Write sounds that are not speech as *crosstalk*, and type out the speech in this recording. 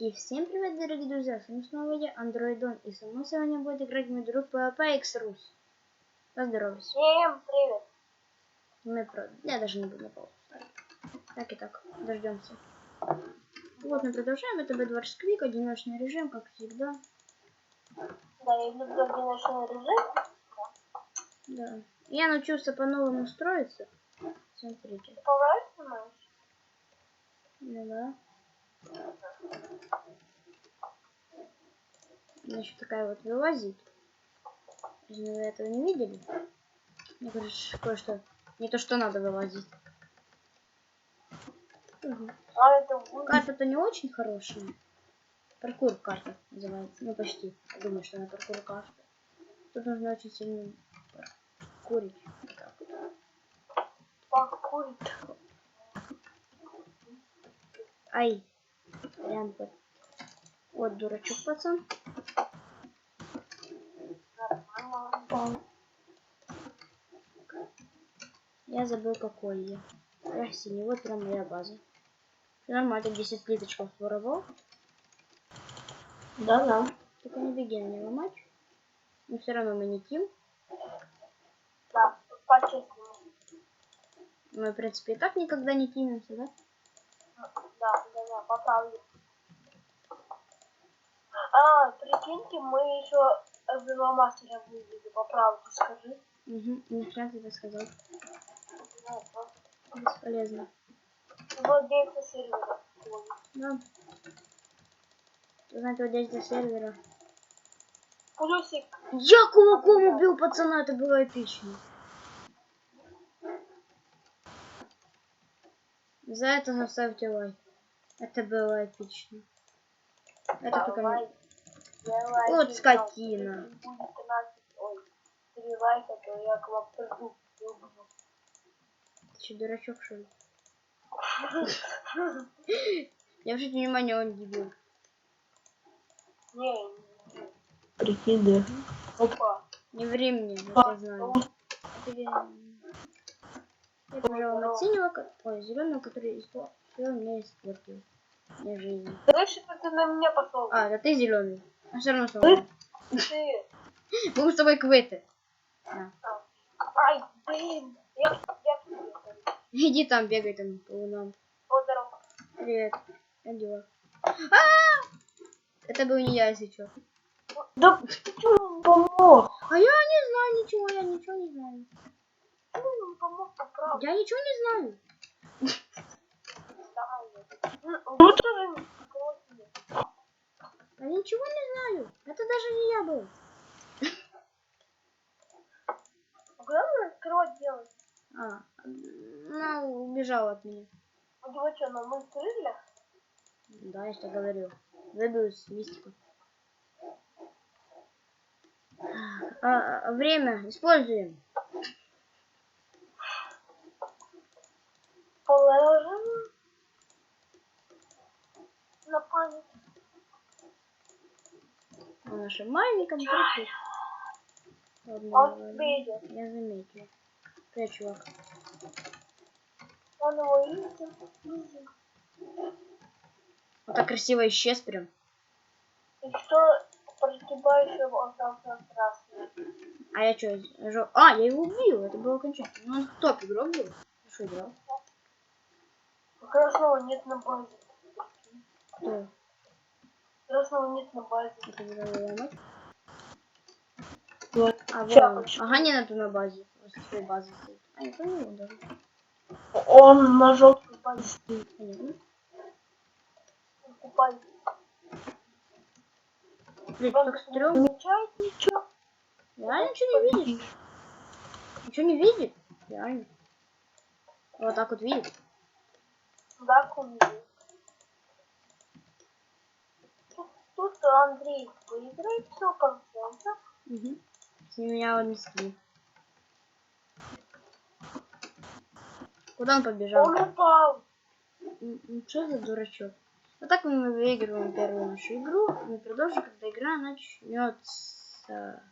И всем привет, дорогие друзья! С вами снова я, Андроидон, и со мной сегодня будет играть мой друг PvP X-Rus. Поздоровайся. Всем привет. Мы про... Я даже не буду на паузу. Так и так, дождемся. Вот, мы продолжаем. Это B2 Сквик, одиночный режим, как всегда. Да, я люблю одиночный режим. Да. Я научился по-новому строиться. Смотрите. Ты снимаешь? Ну да. Значит, такая вот вылазит. Вы этого не видели? Мне кажется, кое-что не то, что надо вылазить. А это. Карта-то не очень хорошая. Паркур карта называется. Ну, почти. Я думаю, что она паркур карта. Тут нужно очень сильно паркурить. Покурит. Ай. Прям под... Вот дурачок пацан. Я забыл какой я. Синий, вот прям моя база. Нормально, 10 плиточков воровал. Да, да. Только не беги не ломать. Но все равно мы не тим. Да, по-честному. Мы, в принципе, и так никогда не тимимся, да? Да, да, да, по прикиньте, мы еще веломастера вывели, по правде скажи. Угу. Не зря ты это сказал. Ну, вот. Бесполезно. Владельца сервера. Ой. Да. Узнать владельца сервера. Плюсик. Я кулаком убил пацана, это было эпично. За это заставьте лайк. Это было эпично. Это Давай. Давай, Вот скотина. будет 13, ой, 3 лайка, то я к вам приду. и убью. Ты что, дурачок, что ли? *laughs* Не обращайте внимание, он дебил. Не, не, не. Прикинь, да. Опа. Не ври мне, я тебя знаю. Я... Я пожалуй, от синего, ой, зеленого, который испортил меня испортил. Мне жизнь. Дальше ты на меня пошел. А, это ты зеленый. А все равно со мной. Ты. Мы с тобой квиты. На. Ай, блин. Я, я. Иди там, бегай там по лунам. Вот здорово. Привет. Как дела? А! Это был не я, если что. Да почему помог? А я не знаю ничего, я ничего не знаю. Ты мне помог по правде. Я ничего не знаю. Ну тоже ничего не знаю. Это даже не я был. Главное открывать делать. А, она убежала от меня. У него что, на моих крыльях? Да, я что говорил. Забил с мистику. А, а, время используем. Положим на память. На нашем маленьком трюке. Ладно. Я заметил. Привет, чувак. Он его видит. Он так красиво исчез прям. И что прогибающего остался красный. А я что, жё- А, я его убил, это было окончательно. Ну, он топ игрок был. Что играл? Красного нет на базе. Кто? Красного нет на базе. Вот. А, вон. Ага, не на ту на базе. Своей базы стоит. А, я понял даже. Он на желтой базе стоит. Понятно. Купай. Блин, как стрёмно. Замечает ничего. Реально ничего не видишь? Ничего не видит? Реально. Вот так вот видит. Да, кумир. Тут, тут Андрей выиграет сто процентов. Угу. С меня скинет. Куда он побежал? Он упал. Что за дурачок? Вот так мы выигрываем первую нашу игру. Мы продолжим, когда игра начнется.